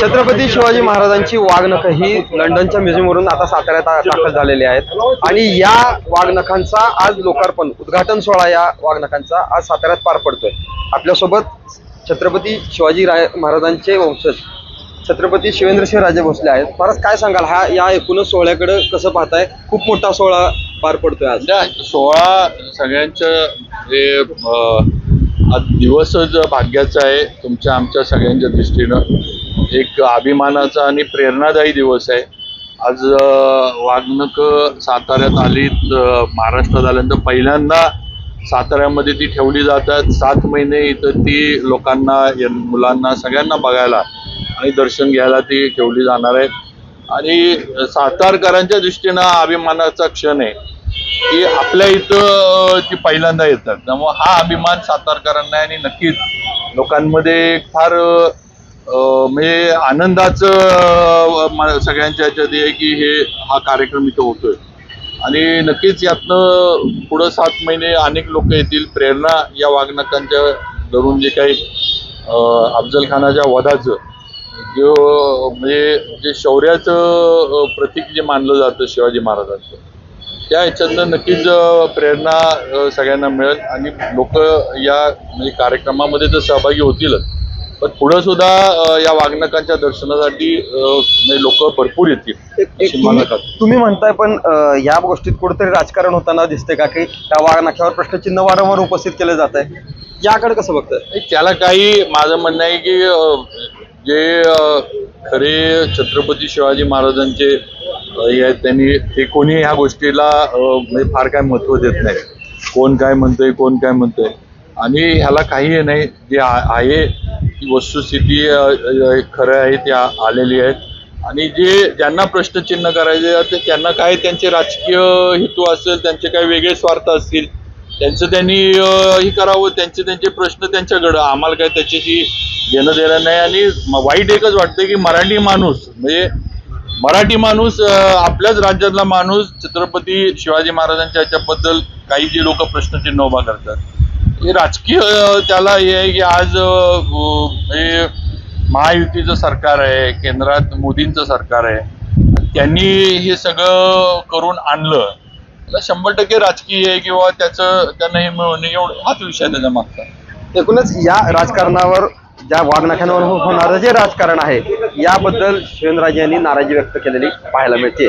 छत्रपती शिवाजी महाराजांची वाघनख ही लंडनच्या म्युझियमवरून आता साताऱ्यात दाखल झालेली आहेत. आणि या वाघनखांचा आज लोकार्पण उद्घाटन सोहळा या वाघनखांचा आज साताऱ्यात पार पडतोय. आपल्यासोबत छत्रपती शिवाजी राय महाराजांचे वंशज छत्रपती शिवेंद्रसिंह राजे भोसले आहेत. परत काय सांगाल? हा या एकूणच सोहळ्याकडे कसं पाहताय? खूप मोठा सोहळा पार पडतोय आज. सोहळा सोळा सगळ्यांचं हे आज दिवसच भाग्याचा आहे तुमच्या आमच्या सगळ्यांच्या दृष्टीनं एक अभिमानाचा आणि प्रेरणादायी दिवस आहे. आज अं, वाघनक साताऱ्यात आलीत महाराष्ट्रात आल्यानंतर पहिल्यांदा साताऱ्यामध्ये ती ठेवली जातात. सात महिने इथं ती लोकांना मुलांना सगळ्यांना बघायला आणि दर्शन घ्यायला ती ठेवली जाणार आहे. आणि सातारकरांच्या दृष्टीनं अभिमानाचा क्षण आहे की आपल्या इथं ती पहिल्यांदा येतात. त्यामुळे हा अभिमान सातारकरांना आहे आणि नक्कीच लोकांमध्ये फार म्हणजे आनंदाचं सगळ्यांच्या ह्याच्यात आहे की हे हा कार्यक्रम इथं होतोय. आणि नक्कीच यातनं पुढं सात महिने अनेक लोक येतील. प्रेरणा या वागणकांच्या धरून जे काही अफजल खानाच्या वधाचं जो म्हणजे जे शौर्याचं प्रतीक जे मानलं जातं शिवाजी महाराजांचं त्या ह्याच्यातनं नक्कीच प्रेरणा सगळ्यांना मिळेल. आणि लोक या म्हणजे कार्यक्रमामध्ये तर सहभागी होतीलच पण पुढं सुद्धा या वाघनकांच्या दर्शनासाठी लोक भरपूर येतील तुम्ही म्हणताय पण या गोष्टीत कुठेतरी राजकारण होताना दिसते का? की त्या वाघनख्यावर प्रश्नचिन्ह वारंवार उपस्थित केलं जात आहे. याकडे कसं बघताय? त्याला काही माझं म्हणणं आहे की जे खरे छत्रपती शिवाजी महाराजांचे हे त्यांनी ते कोणी ह्या गोष्टीला म्हणजे फार काय महत्त्व देत नाही. कोण काय म्हणतंय कोण काय म्हणतंय. आणि ह्याला काही हे नाही जे आहे ती वस्तुस्थिती खरं आहे ते आलेली आहे. आणि जे ज्यांना प्रश्नचिन्ह करायचे ते त्यांना काय त्यांचे राजकीय हेतू असेल त्यांचे काही वेगळे स्वार्थ असतील त्यांचं त्यांनी हे करावं त्यांचे त्यांचे प्रश्न त्यांच्याकडं. आम्हाला काय त्याच्याशी घेणं देणं नाही. आणि वाईट एकच वाटतं की मराठी माणूस म्हणजे मराठी माणूस आपल्याच राज्यातला माणूस छत्रपती शिवाजी महाराजांच्या याच्याबद्दल काही जे लोक प्रश्नचिन्ह उभा करतात. हे राजकीय त्याला हे आहे की आज हे महायुतीचं सरकार आहे केंद्रात मोदींचं सरकार आहे. त्यांनी हे सगळं करून आणलं. त्याला शंभर टक्के राजकीय आहे किंवा त्याचं त्यांना हे मिळवणं एवढं हाच विषय त्याच्या मागचा. एकूणच या राजकारणावर ज्या वाघनख्यांवर होणारं जे राजकारण आहे याबद्दल शिवेंद्रराजे यांनी नाराजी व्यक्त केलेली पाहायला मिळते.